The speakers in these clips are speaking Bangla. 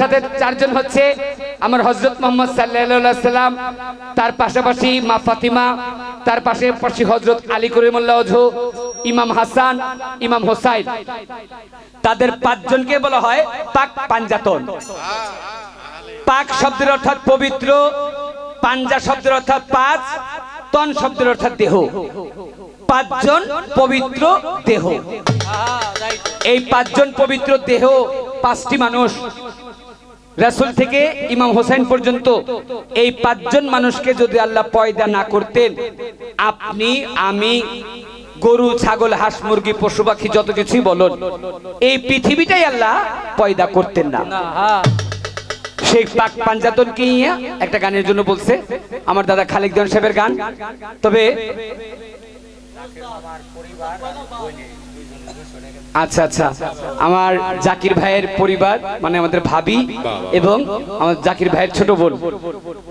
সাথে চারজন হচ্ছে আমার হজরত মোহাম্মদ সাল্লাহ সাল্লাম তার পাশাপাশি মা ফাতিমা, তার পাশাপাশি হজরত আলী করিমুল্লাহ ইমাম হাসান, ইমাম হোসাইন। তাদের পাঁচজনকে বলা হয় পাক পাঞ্জাতন। পাক শব্দের অর্থাৎ পবিত্র, পাঞ্জা শব্দের অর্থাৎ পাঁচ, তন শব্দের অর্থাৎ দেহ। পাঁচজন পবিত্র দেহ। এই পাঁচজন পবিত্র দেহ পাঁচটি মানুষ রাসুল থেকে ইমাম হোসেন পর্যন্ত এই পাঁচজন মানুষকে যদি আল্লাহ পয়দা না করতেন, আপনি, আমি, গরু, ছাগল, হাঁস, মুরগি, পশু, পাখি, যত কিছুই বলুন, এই পৃথিবীটাই আল্লাহ পয়দা করতেন না। সেই পাক পাঞ্জাতনকে নিয়ে একটা গানের জন্য বলছে, আমার দাদা খালিক দেওয়ান সাহেবের গান। তবে আচ্ছা আচ্ছা। আমার জাকির ভাইয়ের পরিবার মানে আমাদের ভাবি এবং আমার জাকির ভাইয়ের ছোট বোন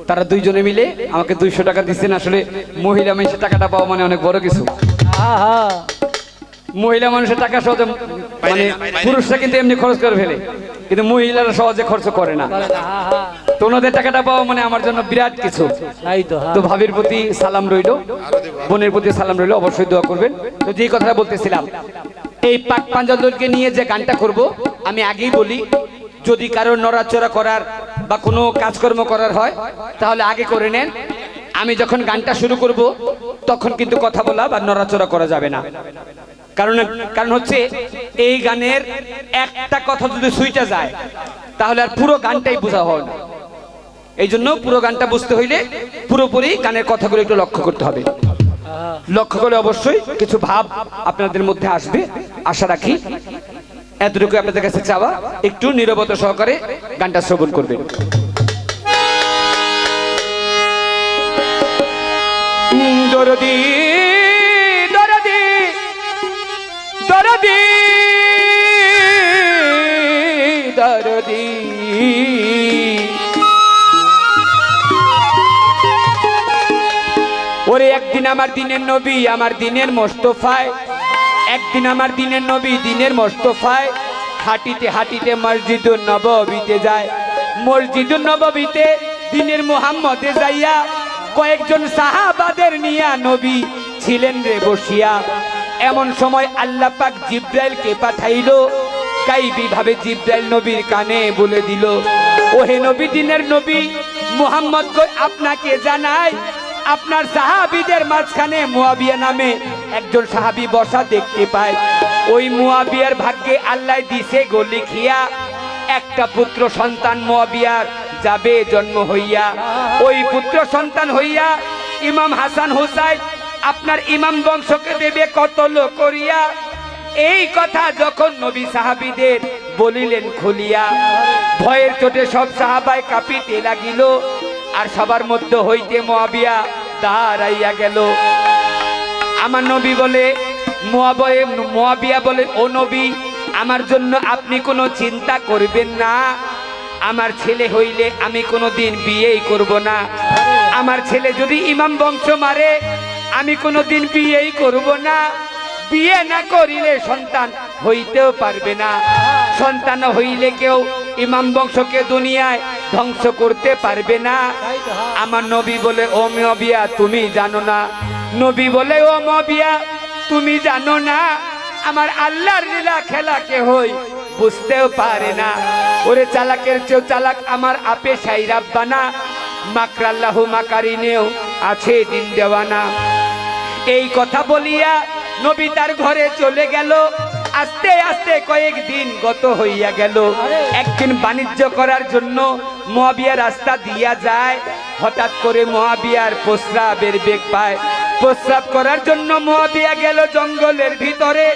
তারা দুইজনে মিলে আমাকে দুইশো টাকা দিচ্ছেন। আসলে মহিলা মানুষের টাকাটা পাওয়া মানে অনেক বড় কিছু। মহিলা মানুষের টাকা সহজে মানে পুরুষরা কিন্তু এমনি খরচ করে ফেলে কিন্তু মহিলারা সহজে খরচ করে না। তো ওনাদের টাকাটা পাওয়া মানে আমার জন্য বিরাট কিছু। তো ভাবির প্রতি সালাম রইল বোনের প্রতি সালাম রইল অবশ্যই দোয়া করবেন। তো যে কথাটা বলতেছিলাম এই পাক পাঞ্জাবকে নিয়ে যে গানটা করব, আমি আগেই বলি, যদি কারোর নড়াচড়া করার বা কোনো কাজকর্ম করার হয়, তাহলে আগে করে নেন। আমি যখন গানটা শুরু করব, তখন কিন্তু কথা বলা বা নড়াচড়া করা যাবে না। কারণ কারণ হচ্ছে, এই গানের একটা কথা যদি সুইটা যায়, তাহলে আর পুরো গানটাই বোঝা হয় না। এই জন্য পুরো গানটা বুঝতে হইলে পুরোপুরি গানের কথাগুলো একটু লক্ষ্য করতে হবে। লক্ষ্য করে অবশ্যই কিছু ভাব আপনাদের মধ্যে আসবে। আশা রাখি এতটুকু আপনাদের কাছে চাওয়া। একটু নিরবতা সহকারে গানটা শ্রবণ করবেন। দরদি দরদি দরদি দরদি। ওরে, একদিন আমার দিনের নবী, আমার দিনের মোস্তফায়। একদিন আমার দিনের নবী, দিনের মোস্তফায়। হাঁটিতে হাঁটিতে মসজিদ নববীতে যায়। মসজিদ নববীতে দিনের মোহাম্মদে যাইয়া কয়েকজন সাহাবাদের নিয়া নবী ছিলেন রে বসিয়া। এমন সময় আল্লাহ পাক জিব্রাইলকে পাঠাইলো। কাইবি ভাবে জিব্রাইল নবীর কানে বলে দিল, ওহে নবী, দিনের নবী, মোহাম্মদ আপনাকে জানাই আপনার সাহাবিদের মাঝখানে মুয়াবিয়া নামে একজন সাহাবি বসা দেখতে পায়। ওই মুয়াবিয়ার ভাগ্যে আল্লাহ দিছে গো লিখিয়া একটা পুত্র সন্তান মুয়াবিয়ার যাবে জন্ম হইয়া। ওই পুত্র সন্তান হইয়া ইমাম হাসান হুসাইন আপনার ইমাম বংশকে দেবে কতল করিয়া। এই কথা যখন নবী সাহাবিদের বলিলেন খুলিয়া, ভয়ের চোটে সব সাহাবায় কাঁপিতে লাগিল। আর সবার মধ্যে হইতে মোয়াবিয়া দাঁড়াইয়া গেল। আমার নবী বলে মোয়াবয়ে মোয়াবিয়া বলে, ও নবী, আমার জন্য আপনি কোনো চিন্তা করবেন না। আমার ছেলে হইলে আমি কোনো দিন বিয়েই করব না। আমার ছেলে যদি ইমাম বংশ মারে, আমি কোনো দিন বিয়েই করব না। বিয়ে না করিলে সন্তান হইতেও পারবে না। সন্তান হইলে কেউ ইমাম বংশকে দুনিয়ায় ধ্বংস করতে পারবে না। আমার নবী বলে, ও মবিয়া, তুমি জানো না। নবী বলে, ও মবিয়া, তুমি জানো না। আমার আল্লাহর লীলা খেলা কে হই বুঝতেও পারে না। ওরে চালাকের চেয়েও চালাক আমার আপে সাই রাব্বানা। মাকরাল্লাহু মাকারিনেও আছে দিন দেওয়ানা। এই কথা বলিয়া নবী তার ঘরে চলে গেল। আস্তে আস্তে কয়েক দিন গত হইয়া গেল। একদিন বাণিজ্য করার জন্য মহাবিয়া রাস্তা দিয়া যায়। হঠাৎ করে মহাবিয়ার প্রস্রাবের বেগ পায়। প্রস্রাব করার জন্য মহাবিয়া গেল জঙ্গলের ভিতরে।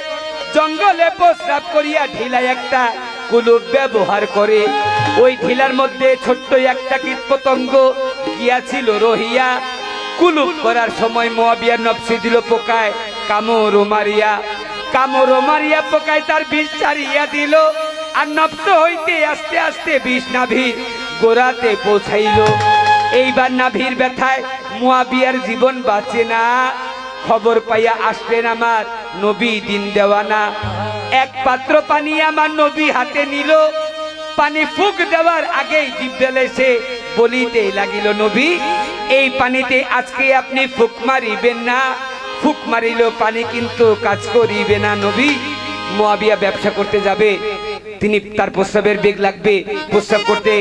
জঙ্গলে প্রস্রাব করিয়া ঢিলা একটা কুলুপ ব্যবহার করে। ওই ঢিলার মধ্যে ছোট্ট একটা কীট পতঙ্গ গিয়াছিল রহিয়া। কুলুপ করার সময় মোয়াবিয়ার নফসি দিল পোকায় কামড় মারিয়া। কামড় মারিয়া পোকায় তার বিষ ছাড়িয়া দিল। আর নফস হইতে আস্তে আস্তে বিষ নাভির গোড়াতে পৌঁছাইল। এইবার নাভির ব্যথায় মোয়াবিয়ার জীবন বাঁচে না। খবর পাইয়া আসলেন আমার নবী দিন দেওয়ানা। এক পাত্র পানি আমার নবী হাতে নিল। পানি ফুক দেওয়ার আগেই জিব্রাইল এসে বলিতে লাগিল, নবী, এই পানিতে আজকে আপনি ফুক মারিবেন না। ফুক মারিল, পানি কিন্তু কাজ করিবে না নবী। মোয়াবিয়া ব্যবসা করতে যাবে, তিনি তার প্রস্রাবের বেগ লাগবে, প্রস্রাব করতে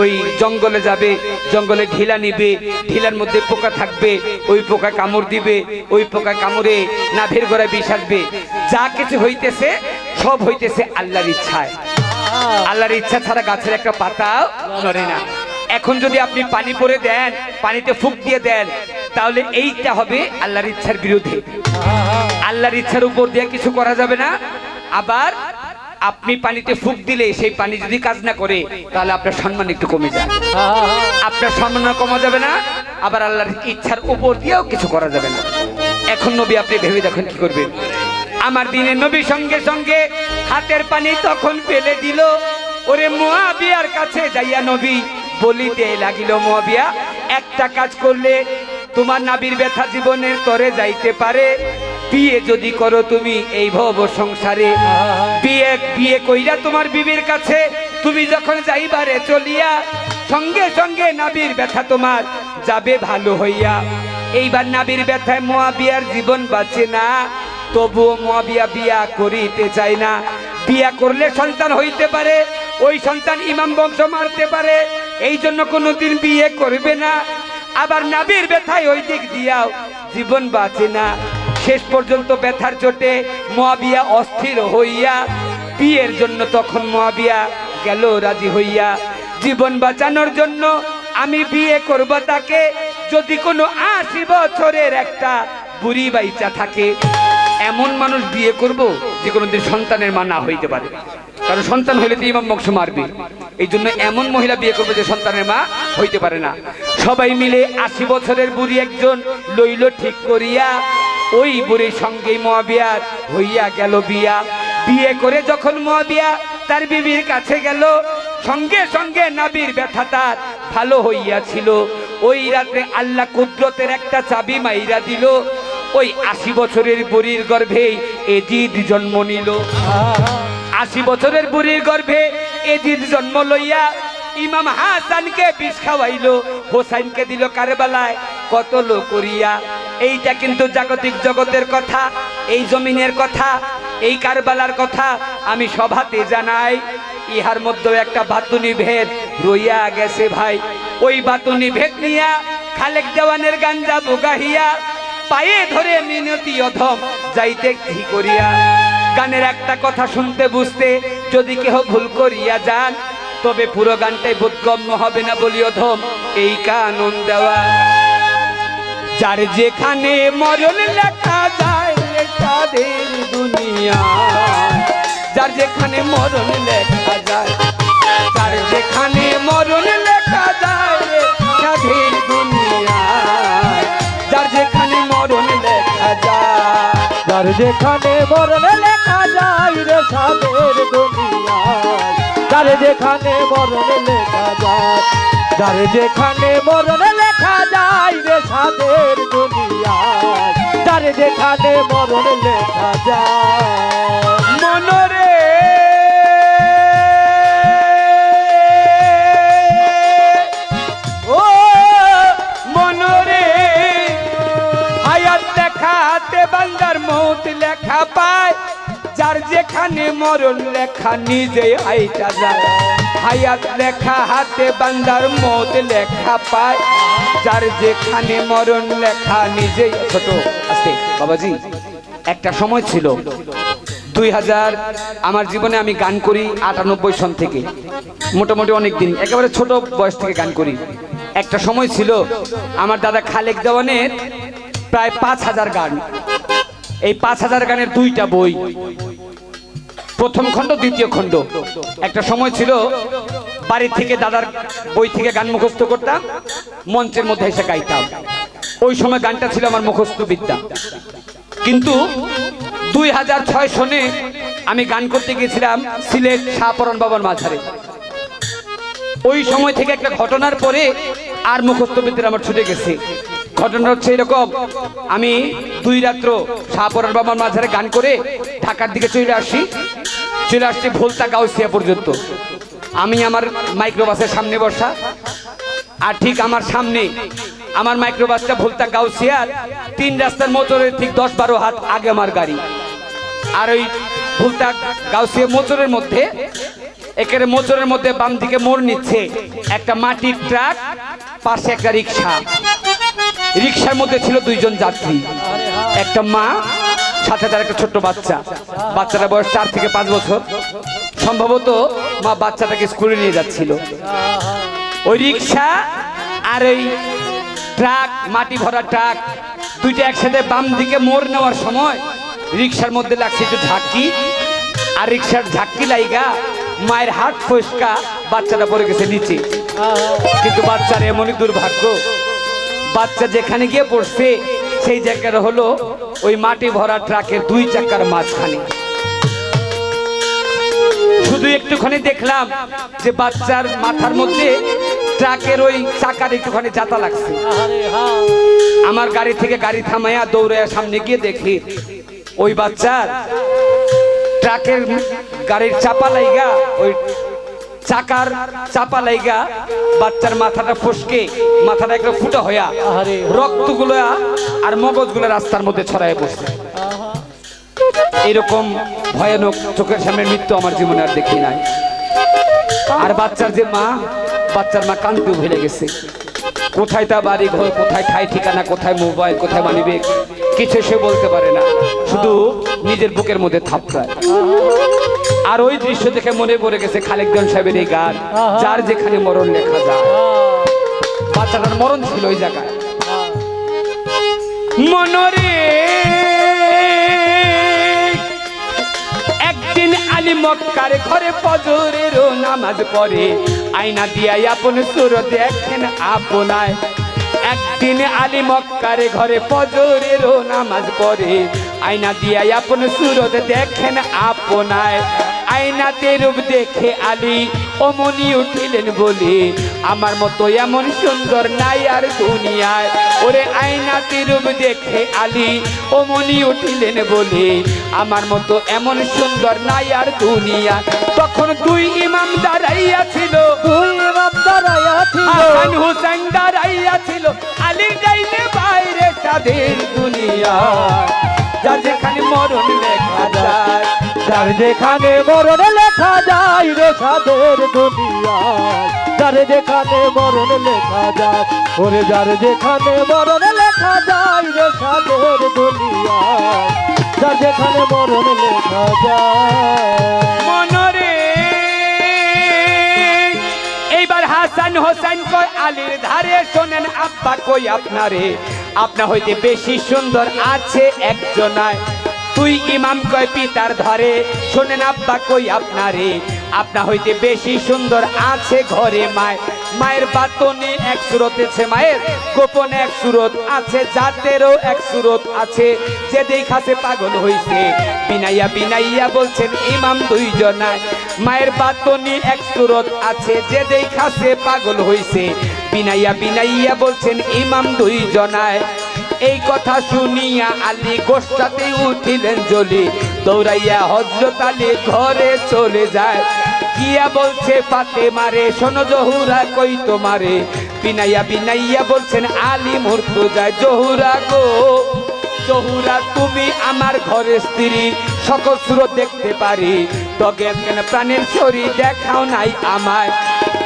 ওই জঙ্গলে যাবে, জঙ্গলে ঢিলা নিবে, ঢিলার মধ্যে পোকা থাকবে, ওই পোকা কামড় দিবে, ওই পোকা কামড়ে নাভের গোড়ায় বিষ আসবে। যা কিছু হইতেছে, সব হইতেছে আল্লাহর ইচ্ছায়। আল্লাহর ইচ্ছা ছাড়া গাছের একটা পাতাও নড়ে না। এখন যদি আপনি পানি পরে দেন, পানিতে ফুক দিয়ে দেন, তাহলে এইটা হবে আল্লাহর ইচ্ছার বিরুদ্ধে আল্লাহর ইচ্ছার উপর দিয়ে কিছু করা যাবে না। আবার আপনি পানিতে ফুক দিলে সেই পানি যদি কাজ না করে, তাহলে আপনার সম্মান একটু কমে যায়। আপনার সম্মান কমা যাবে না, আবার আল্লাহর ইচ্ছার উপর দিয়েও কিছু করা যাবে না। এখন নবী, আপনি ভেবে দেখেন কি করবেন? আমার দিনে নবী সঙ্গে সঙ্গে হাতের পানি তখন ফেলে দিল। ওরে মোয়াবিয়ার কাছে যাইয়া নবী বলিতে লাগিল মোয়াবিয়া একটা কাজ করলে তোমার নাবির ব্যথা জীবনের তরে যাইতে পারে। বিয়ে যদি করো তুমি এই ভব সংসারে। বিয়ে বিয়ে কইরা তোমার বিবির কাছে তুমি যখন যাইবারে চলিয়া, সঙ্গে সঙ্গে নাবির ব্যথা তোমার যাবে ভালো হইয়া। এইবার নাবির ব্যথায় মোয়াবিয়ার জীবন বাঁচে না, তবুও মোয়াবিয়া বিয়া করিতে চায় না। বিয়া করলে সন্তান হইতে পারে, ওই সন্তান ইমাম বংশ মারতে পারে এই জন্য কোনোদিন বিয়ে করবে না। আবার নাবির ব্যথায় ওই দিক দিয়াও জীবন বাঁচে না। শেষ পর্যন্ত ব্যথার চোটে মহাবিয়া অস্থির হইয়া, বিয়ের জন্য তখন মহাবিয়া গেল রাজি হইয়া। জীবন বাঁচানোর জন্য আমি বিয়ে করব তাকে। যদি কোনো আশি বছরের একটা বুড়ি বাইচা থাকে এমন মানুষ বিয়ে করব যে কোনোদিন সন্তানের মা না হইতে পারে। কারণ সন্তান হইলে তো ইমাম বংশ মারবে। এই জন্য এমন মহিলা বিয়ে করবে যে সন্তানের মা হইতে পারে না। সবাই মিলে আশি বছরের বুড়ি একজন লইল ঠিক করিয়া ওই বুড়ির সঙ্গে মহাবিয়ার হইয়া গেল বিয়া। বিয়ে করে যখন মহাবিয়া তার বিবির কাছে গেল, সঙ্গে সঙ্গে নাবির ব্যথা তার ভালো হইয়াছিল। ওই রাতে আল্লাহ কুদরতের একটা চাবি মাইরা দিল। ওই আশি বছরের বুড়ির গর্ভে এজিদ জন্ম নিল। আশি বছরের বুড়ির গর্ভে এজিদ জন্ম লইয়া ইমাম হাসানকে বিষ খাওয়াইল। হোসাইনকে দিল কারবালায়। কত লোক করিয়া। এইটা কিন্তু জাগতিক জগতের কথা, এই জমিনের কথা, এই কারবালার কথা আমি সভাতে জানাই। ইহার মধ্যে একটা বাতুনি ভেদ রইয়া গেছে ভাই। ওই বাতুনি ভেদ নিয়া খালেক দেওয়ানের গাঞ্জা বোগাহিয়া পায়ে ধরে মিনতি অধম, যাইতে কি করিয়া? গানের একটা কথা শুনতে বুঝতে যদি কেহ ভুল করিয়া যান, তবে পুরো গানটাই বোধগম্য হবে না বলি অধম, এই কানন দেওয়া। যার যেখানে মরণ লেখা যায় দুনিয়া। যার যেখানে মরণ লেখা যায়, যার যেখানে মরণ লেখা যায় দুনিয়া। যার যেখানে মরণ লেখা যায়। যার যেখানে মরণে লেখা যায় রে সাদের দুনিয়ায়। যার যেখানে মরণে লেখা যায় যার যেখানে মরণে লেখা যায় রে সাদের দুনিয়ায়। যার যেখানে মরণ লেখা যায়। মনরে যেখানে মরণ লেখা, নিজে আইটা যায় হায়াত লেখা, হাতে বান্দার মৌত লেখা পায়। যার যেখানে মরণ লেখা, নিজেই ছোট। আস্তে, বাবাজি, একটা সময় ছিল। দুই হাজার, আমার জীবনে আমি গান করি আটানব্বই সন থেকে। মোটামুটি অনেক দিন একেবারে ছোট বয়স থেকে গান করি। একটা সময় ছিল, আমার দাদা খালেক দেওয়ানের প্রায় পাঁচ হাজার গান। এই পাঁচ হাজার গানের দুইটা বই। প্রথম খণ্ড, দ্বিতীয় খণ্ড। একটা সময় ছিল বাড়ি থেকে দাদার বই থেকে গান মুখস্থ করতাম, মঞ্চের মধ্যে এসে গাইতাম। ওই সময় গানটা ছিল আমার মুখস্থ বিদ্যা। কিন্তু দুই হাজার ছয় সনে আমি গান করতে গেছিলাম সিলেট শাহপরণ বাবার মাঝারে। ওই সময় থেকে একটা ঘটনার পরে আর মুখস্থ বিদ্যা আমার ছুটে গেছে। ঘটনা হচ্ছে এরকম, আমি দুই রাত্র শাহপরণ বাবার মাঝারে গান করে ঢাকার দিকে চলে আসি। চলে আসছি ভোলতা গাউসিয়া পর্যন্ত। আমি আমার মাইক্রোবাসের সামনে বসা। আর ঠিক আমার সামনে আমার মাইক্রোবাসটা ভুলতা গাউসিয়ার তিন রাস্তার মোটরের ঠিক দশ বারো হাত আগে আমার গাড়ি। আর ওই ভুলতা গাউসিয়া মোচরের মধ্যে একেবারে মোচরের মধ্যে বাম দিকে মোড় নিচ্ছে একটা মাটির ট্রাক, পাশে একটা রিক্সা। রিক্সার মধ্যে ছিল দুইজন যাত্রী। একটা মা সাথে তার একটা ছোট্ট বাচ্চা। বাচ্চাটা বয়স চার থেকে পাঁচ বছর। সম্ভবত মা বাচ্চাটাকে স্কুলে নিয়ে যাচ্ছিল। ওই রিক্সা আর এই ট্রাক, মাটি ভরা ট্রাক, দুইটা একসাথে বাম দিকে মোড় নেওয়ার সময় রিক্সার মধ্যে লাগছে একটু ঝাঁকি। আর রিক্সার ঝাঁকি লাইগা মায়ের হাত ফসকা বাচ্চাটা পড়ে গেছে নিচে। কিন্তু বাচ্চার এমনই দুর্ভাগ্য, বাচ্চা যেখানে গিয়ে পড়ছে সেই জায়গাটা হলো ওই মাটি ভরা ট্রাকের দুই চাকার মাঝখানে। শুধু একটুখানি দেখলাম যে বাচ্চার মাথার মধ্যে ট্রাকের ওই চাকার একটুখানি জাতা লাগছে। আমার গাড়ি থেকে গাড়ি থামাইয়া দৌড়াইয়া সামনে গিয়ে দেখি ওই বাচ্চার ট্রাকের গাড়ির চাপা লাইগা ওই চাকার চাপা লাইগা বাচ্চার মাথাটা ফসকে মাথাটা একটা ফুটা হইয়া। রক্তগুলো আর মগজগুলো রাস্তার মধ্যে ছড়ায় বসছে এরকম ভয়ানক চোখের সামনে মৃত্যু আমার জীবনে আর দেখি নাই। আর বাচ্চার যে মা বাচ্চার মা কান্দতে ভুলে গেছে। কোথায় তা বাড়ি ঘর কোথায় ঠাই ঠিকানা কোথায় মোবাইল কোথায় মানিবে কিছু সে বলতে পারে না। শুধু নিজের বুকের মধ্যে থাপড়ায়। আর ওই দৃশ্য দেখে মনে পড়ে গেছে খালেকজন সাহেবের এই গান যার যেখানে মরণ লেখা যায়। বাচ্চাটার মরণ ছিল ওই জায়গায়। মনরে একদিন আলী মক্কার ঘরে ফজরেরও নামাজ পড়ে আয়না দিয়া আপন সুর দেখেন আপনায়। একদিন আলী মক্কার ঘরে ফজরেরও নামাজ পড়ে আয়না দিয়া আপন সুরত দেখেন আপনায়। আয়নাতে রূপ দেখে আলী অমনি উঠিলেন বলে আমার মতো এমন সুন্দর নাই আর দুনিয়ায়। ওরে আয়নাতে রূপ দেখে আলী অমনি উঠিলেন বলে আমার মতো এমন সুন্দর নাই আর দুনিয়া তখন দুই ইমাম দাঁড়াইয়া ছিল। তুই ইমাম দাঁড়াইয়া ছিল। হাসান হুসেন দাঁড়াইয়া ছিল। আলী যাইলে বাইরে তাদের দুনিয়া যার যেখানে মরণ লেখা যায়। যার যেখানে মরণ লেখা যায় রে সাদের দুনিয়ায় যার যেখানে মরণ লেখা যায়, ওরে যার যেখানে মরণ লেখা যায় রে সাদের দুনিয়ায় যার যেখানে মরণ লেখা যায়। মনরে, এইবার হাসান হোসেন কই আলীর ধারে শোনেন আব্বা কই আপনারে। আপনা হইতে বেশি সুন্দর আছে একজনায়। তুই ইমাম কয় পিতার ধরে? শোনেন আব্বা কই আপনারে। আপনা হইতে বেশি সুন্দর আছে ঘরে মায়। মায়ের বাতনে এক সুরতেছে মায়ের গোপনে এক সুরত আছে, জাতেরও এক সুরত আছে। যে দেখাছে পাগল হইছে। বিনাইয়া বিনাইয়া বলছেন ইমাম দুইজনায়। মায়ের বাতনি এক সুরত আছে, যে দেখাছে পাগল হইছে। বিনাইয়া বিনাইয়া বলছেন ইমাম দুইজনায়। এই কথা শুনিয়া আলী গোষ্ঠাতে উঠিলেন জলি দৌড়াইয়া হজরত আলী ঘরে চলে যায়। গিয়া বলছে পাতে মারে শোনো জহুরা কই তোমারে? বিনাইয়া বিনাইয়া বলছেন, আলী মূর্ত যায়, জহুরা গো। জহুরা, তুমি আমার ঘরের স্ত্রী, সকল সুরত দেখতে পারি। তবে কেন প্রাণের শরীর দেখাও নাই আমায়।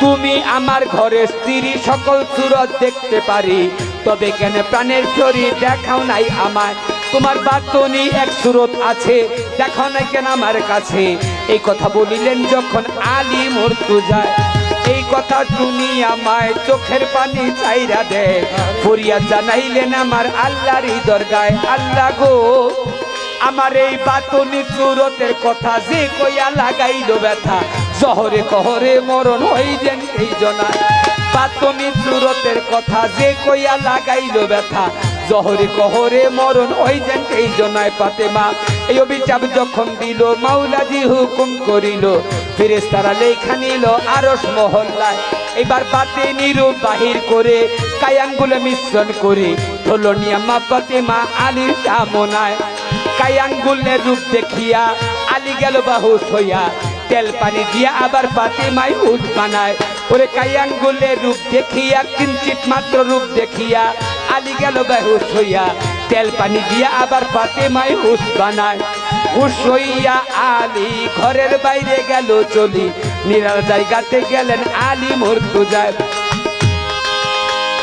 তুমি আমার ঘরের স্ত্রী, সকল সুরত দেখতে পারি। তবে কেন প্রাণের শরীর দেখাও নাই আমায়? তোমার বাতনি এক সুরত আছে, দেখাও নাই কেন আমার কাছে? এই কথা বলিলেন যখন আলী মরতু যায়, এই কথা তুমি আমায় চোখের পানি চাইরা দেয়। ফরিয়া জানাইলেন আমার আল্লাহর দরগায়, আল্লাহ গো, আমার এই বাতনি সুরতের কথা যে কইয়া লাগাইল ব্যথা শহরে কহরে মরণ হই যেন এই জনা বাতনি সুরতের কথা যে কইয়া লাগাইল ব্যথা। জহরে কহরে মরণ ওই যেন এই জনায় পাতে মা এই অভিচাপ যখন দিল, মাওলাজি হুকুম করিল। তারা লেখা নিল আরস মহল্লায়। এবার পাতে নিরূপ বাহির করে, কায়াঙ্গুলে মিশ্রণ করে। নিয়ামা পাতে মা আলীর কামনায় কায়াঙ্গুলের রূপ দেখিয়া, আলী গেল বাহুস হইয়া। তেল পানি দিয়া আবার ফাতেমায় উঠ বানায়। ওরে কায়াঙ্গুলে রূপ দেখিয়া, কিঞ্চিত মাত্র রূপ দেখিয়া, আলী গেল বেহুশ হইয়া। তেল পানি দিয়া আবার ফাতেমায় হুশ বানায়। হুশ হইয়া আলি ঘরের বাইরে গেল চলি। নিরাল জায়গাতে গেলেন আলি মরতু যায়।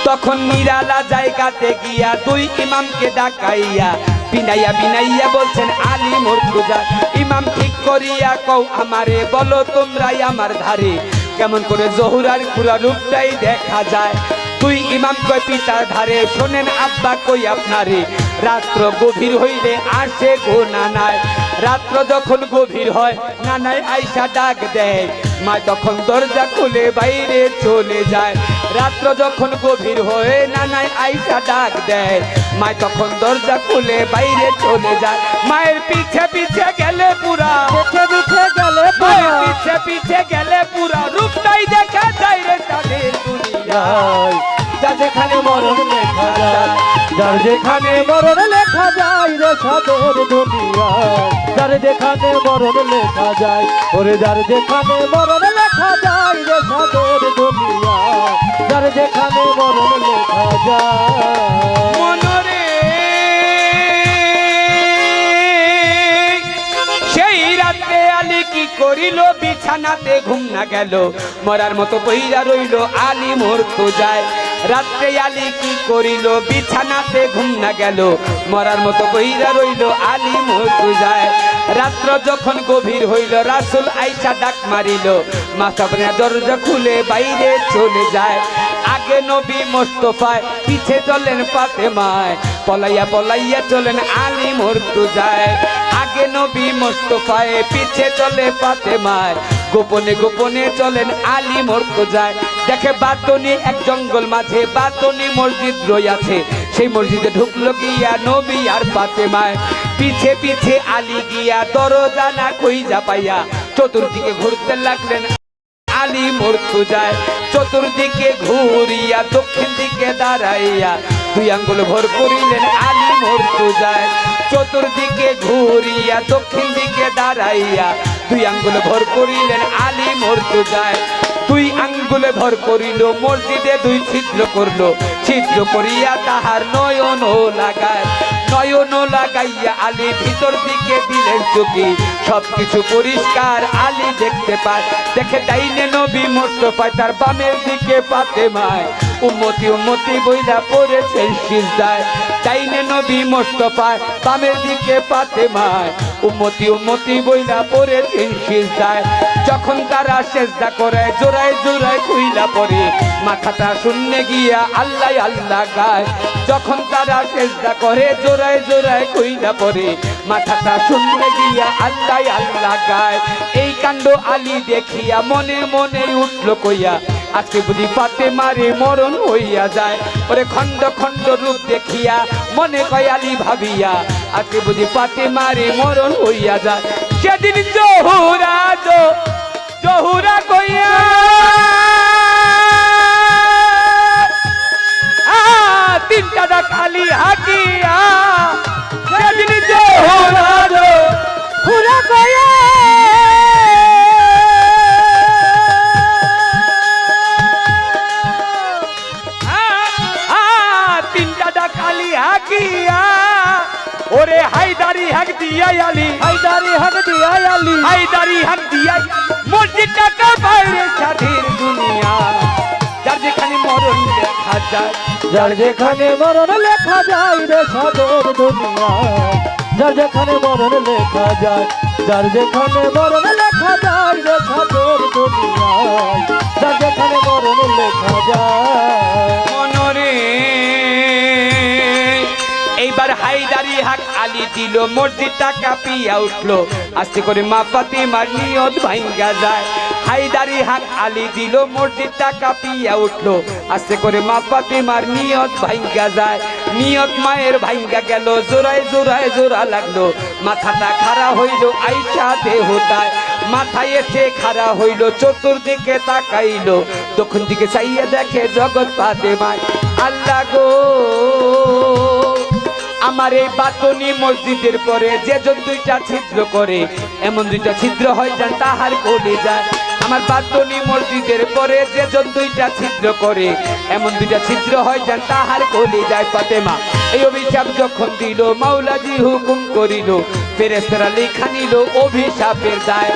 তখন নিরালা জায়গাতে গিয়া দুই ইমামকে ডাকাইয়া, বিনাইয়া বিনাইয়া বলছেন, আলি আলী মর্তুজা ইমাম ঠিক করিয়া কও, আমারে বলো তোমরাই আমার ধারে। কেমন করে জহুরার পুরা রূপটাই দেখা যায়। তুই ইমাম কয় পিতার ধারে, শোনেন আব্বা কই আপনারে। রাত্র গভীর হইলে আসে গো নানায় রাত্র যখন গভীর হয় নানায় আইসা ডাক দেয়। মা তখন দরজা খুলে বাইরে চলে যায়। রাত্র যখন গভীর হয়ে নানায় আইসা ডাক দেয়। মা তখন দরজা খুলে বাইরে চলে যায়। মায়ের পিছে পিছে গেলে পুরা লেখা যায়, যার যেখানে মরণ লেখা যায় রে সাদের দুনিয়ায় যার যেখানে মরণ লেখা যায়, ওরে যার যেখানে মরণ লেখা যায় রে সাদের দুনিয়ায় যার যেখানে মরণ লেখা যায়। করিল? বিছানাতে ঘুম না গেল। মরার মতো বইরা রইল আলী মরতো যায় রাত্রে আলী কি করিল? বিছানাতে ঘুম না গেল। মরার মতো বইরা রইল আলী মরতো যায় রাত্র যখন গভীর হইল, রাসুল আইসা ডাক মারিল মাসাবনে দরজা খুলে বাইরে চলে যায়। আগে নবী মোস্তফায়, পিছে চলেন ফাতেমায়। পলাইয়া পলাইয়া চলেন আলী মরতু যায় আগে নবী মোস্তফায়, পিছে চলে ফাতেমায়। গোপনে গোপনে চলেন আলী মরতু যায়। দেখে বাতনি এক জঙ্গল মাঝে, বাতনি মসজিদ রইয়াছে। সেই মসজিদে ঢুকলো গিয়া নবী আর ফাতেমায়। পিছে পিছে আলী গিয়া দরজা না খুইজা পাইয়া চতুর্দিকে ঘুরতে লাগলেন। আলী মরতু যায়, চতুর্দিকে ঘুরিয়া দক্ষিণ দিকে দাঁড়াইয়া দুই আঙ্গুল ভর করিলেন আলী মরতু যায়। চতুর্দিকে ঘুরিয়া দক্ষিণ দিকে দাঁড়াইয়া দুই আঙ্গুলে ভর করিলেন আলী মরতু যায় দুই আঙ্গুলে ভর করিল, মসজিদে দুই ছিদ্র করল। ছিদ্র করিয়া তাহার নয়ন লাগায়। নয়ন লাগাইয়া আলী ভিতর দিকে দিলেন চুকি সবকিছু পরিষ্কার আলী দেখতে পায়। দেখে ডাইনে নবী মোস্তফায়, তার বামের দিকে পাতে মায় উম্মতি উম্মতি বইলা পড়েছে সিজদায়। ডাইনে নবী মোস্তফায়, বামের দিকে পাতে মায় উম্মতি উম্মতি বইলা পড়েছে সিজদায় যখন তারা সেজদা করে জোড়ায় জোড়ায় খুইলা পরে মাথাটা শূন্য গিয়া আল্লাহ আল্লাহ গায়। যখন তারা চেষ্টা করে, জোড়ায় জোড়ায় কইলা পরে মাথাটা শুনতে গিয়া আল্লাহ আল্লাহ গায়। এই কাণ্ড আলী দেখিয়া মনে মনে উঠল কইয়া, আজকে বুঝি পাতে মারে মরণ হইয়া যায়। ওরে খণ্ড খণ্ড রূপ দেখিয়া মনে কয় আলী ভাবিয়া আজকে বুঝি পাতে মারে মরণ হইয়া যায়। সেদিন জহুরা জহুরা কইয়া তিনটা খালি হাকিয়া সেদিন জহুরা জো পুরা গয়া আ, আ, তিনটা ওরে হায়দারি হাক দিয়া আলী। হায়দারি হক দিয়া আলী। হায়দারি হাক দিয়া মসজিদটা বাইরে স্বাধীন দুনিয়া। যার যেখানে মরণ দেখা যায়। যার যেখানে মরণ লেখা যায় রে সাদের দুনিয়ায় যার যেখানে মরণ লেখা যায় যার যেখানে মরণ লেখা যায় রে সাদের দুনিয়ায় যার যেখানে মরণ লেখা যায়। মনরে এইবার হায়দারি হাক আলী দিল, মসজিদটা কাঁপিয়া উঠল। আস্তে করে মা ফাতিমার নিয়ত ভাঙ্গা যায়। হায়দারি হাক আলী দিল, মসজিদটা কাঁপিয়া উঠল। আস্তে করে মা ফাতিমার নিয়ত ভাঙ্গা যায়। নিয়ত মায়ের ভাঙ্গা গেল, জোড়ায় জোড়ায় জোড়া লাগল। মাথাটা খাড়া হইল, আইসা দেহটায়। মাথায় এসে খাড়া হইল, চতুর্দিকে তাকাইল। দক্ষিণ দিকে চাইয়া দেখে জগৎ পাতে মায় আল্লাহ গো। আমার এই বাতনি মসজিদের পরে যে জন দুইটা ছিদ্র করে, এমন দুইটা ছিদ্র হয় যান তাহার কোলে যায়। আমার বাতনি মসজিদের পরে যে জন দুইটা ছিদ্র করে, এমন দুইটা ছিদ্র হয় যান তাহার কোলে যায় ফাতেমা। এই অভিশাপ যখন দিল, মাওলাজি হুকুম করিল ফেরেস্তারা লেখা নিল, অভিশাপের দায়।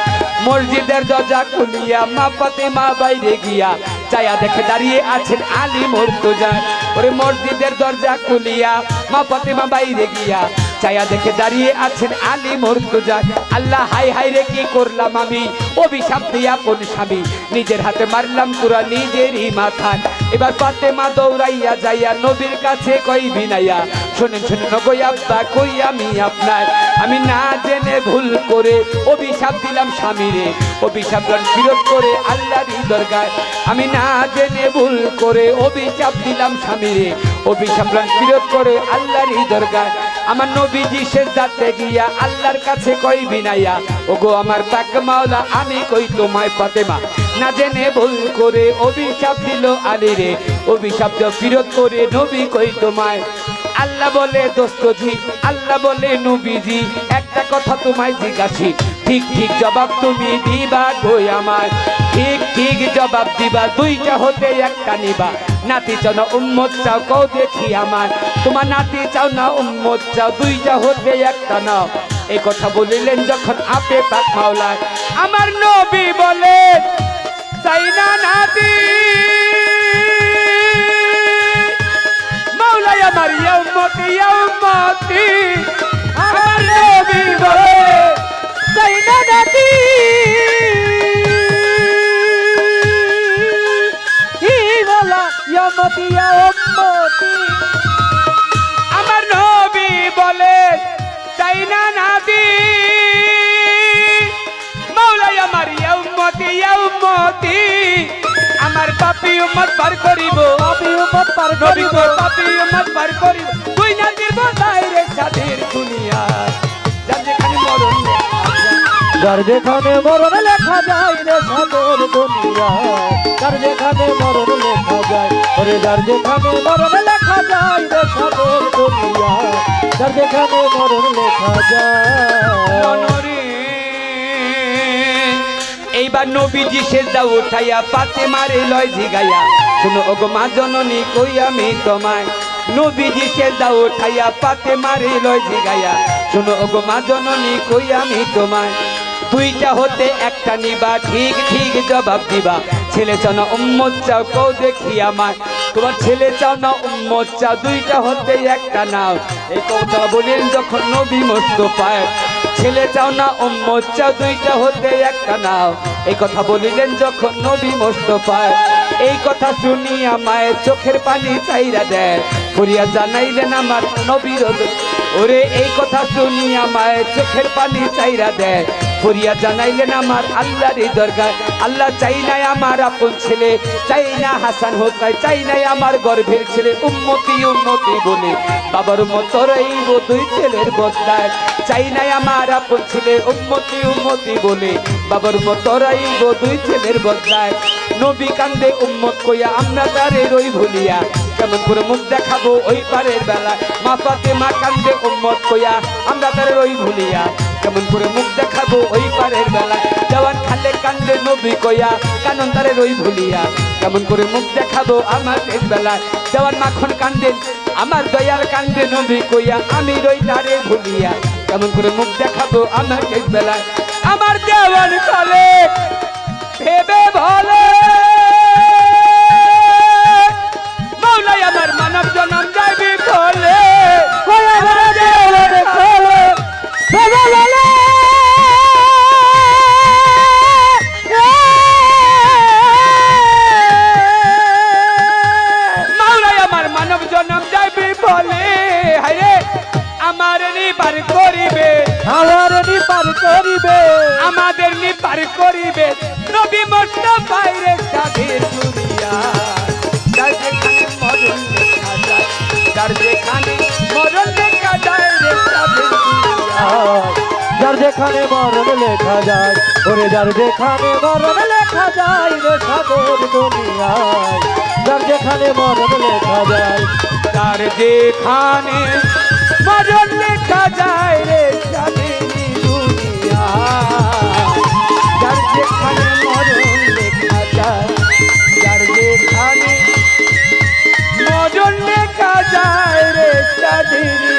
মসজিদের দরজা খুলিয়া মা ফাতেমা বাইরে গিয়া চায়া দেখে দাঁড়িয়ে আছেন আলী মর্তুজা ওরে মসজিদের দরজা খুলিয়া মা ফাতেমা বাইরে গিয়া চায়া দেখে দাঁড়িয়ে আছেন আলী মর্তুজা আল্লাহ হাই হাই রে, কি করলাম আমি? অভিশাপ দিয়া কোন স্বামী। নিজের হাতে মারলাম পুরা নিজেরই মাথায় এবার পাতে মা দৌড়াইয়া যাইয়া নবীর কাছে কই বিনাইয়া? শোনেন শোনেন গই আব্বা, কই আমি আপনার? আমি না জেনে ভুল করে অভিশাপ দিলাম স্বামীরে অভিশাপ ফিরত করে আল্লাহরই দরকার আমি না জেনে ভুল করে অভিশাপ দিলাম স্বামীরে অভিশাপ ফিরত করে আল্লাহরই দরগায়। আমার নবীজি সে যাতে গিয়া আল্লাহর কাছে কই বিনাইয়া ওগো আমার পাক মাওলা, আমি কই তোমায় ফাতেমা? না জেনে ভুল করে অভিশাপ দিল আলী রে, অভিশাপ ফিরত করে নবী কই তোমায়? আল্লাহ বলে দোস্তজি আল্লাহ বলে নবীজি একটা কথা তোমায় জিজ্ঞাসি, ঠিক ঠিক জবাব তুমি দিবা গই আমার ঠিক ঠিক জবাব দিবা, দুইটা হতে একটা নিবা। নাতি চাও না উম্মত চাও কও দেখি আমার তোমার নাতি চাও না, উম্মত চাও দুইটা হতে একটা নাও। এই কথা বলিলেন যখন আপে পাক মাওলায়। আমার নবী বলে, চাই না নাতি। মাওলাই আমার ইয়া উম্মতি ইয়া উম্মতি। আমার নবী বলে, চাই না নাতি। হি বলা ইয়ামতি না নাতি। মাওলাই আমার ইয়া উম্মতি ইয়া উম্মতি। আমার পাপি উম্মত পার করিব। পাপি উম্মত পার নবী করিব। পাপি উম্মত পার করিব। তুই না দিব দাইরে ছাদের দুনিয়া যার যেখানে মরণ লেখা যায়। যার যেখানে মরণ লেখা যায় রে সাদের দুনিয়া যার যেখানে মরণ লেখা যায় ওরে যার যেখানে মরণ লেখা যায় দুনিয়া যার যেখানে মরণ লেখা যায়। এইবার নবীজি সেজদা উঠাইয়া পাতে মারে লয় জিগাইয়া, শুনো, ওগো মা জননী কই আমি তোমায়? নবীজি সেজদা উঠাইয়া পাতে মারে লয় জিগাইয়া, শুনো, ওগো মা জননী কই আমি তোমায়? দুইটা হতে একটা নিবা, ঠিক ঠিক জবাব দিবা। ছেলে চাও না উম্মত চাও কও দেখি আমার তোমার ছেলে চাও না উম্মত চাও, দুইটা হতে একটা নাও। এই কথা বলেন যখন নবী মোস্তফায় ছেলে চাও না উম্মত চাও, দুইটা হতে একটা নাও। এই কথা বলিলেন যখন নবী মোস্তফায় এই কথা শুনিয়া মায়ের চোখের পানি চাইরা দেয়। ফুরিয়া জানাইলেন আমার নবীর ওরে, এই কথা শুনিয়া মায়ের চোখের পানি চাইরা দেয়। ফুরিয়া জানাইলেন আমার আল্লাহর দরকার আল্লাহ চাই নাই আমার আপন ছেলে, চাই না হাসান হোসাই চাই নাই আমার গর্ভের ছেলে উন্মতি উন্মতি বলে। বাবার মতো রইব দুই ছেলের বদলায়। চাই নাই আমার আপন ছেলে উন্মতি উন্মতি বলে। বাবার মতো রইব দুই ছেলের বদলায়। নবী কান্দে উম্মত কইয়া, আমরা তারে রই ভুলিয়া, কেমন করে মুখ দেখাবো ওই পারের বেলা? মা পাতে মা কান্দে উম্মত কইয়া, আমরা তারে রই ভুলিয়া, কেমন করে মুখ দেখাবো ওই পারের বেলা? জওয়ান খালে কান্দে নবী কইয়া, কানন তারে রই ভুলিয়া, কেমন করে মুখ দেখাবো আমার শেষ বেলায় জওয়ান মাখন কান্দেন আমার দয়াল কান্দে নবী কইয়া, আমি রই তারে ভুলিয়া, কেমন করে মুখ দেখাবো আমার শেষ বেলা? আমার দেওয়ান কালে ভেবে ভালো মৌলাই আমার মানব জনম যাইবি বলে। জনম যাইবি বলে আমার নিবার করিবে। আমার নিপার করিবে। আমাদের নিবার করিবে। নবী মোস্তফা রে সাধের দুনিয়া। যার যেখানে মরণ লেখা যায় যার যেখানে মরণ লেখা যায় রে দুনিয়া। যার যেখানে মরণ লেখা যায় ওরে যার যেখানে মরণ লেখা যায় রে দুনিয়ায় যার যেখানে মরণ লেখা যায় তার যেখানে মরণ লেখা যায় রে যায় রে চাঁদেরি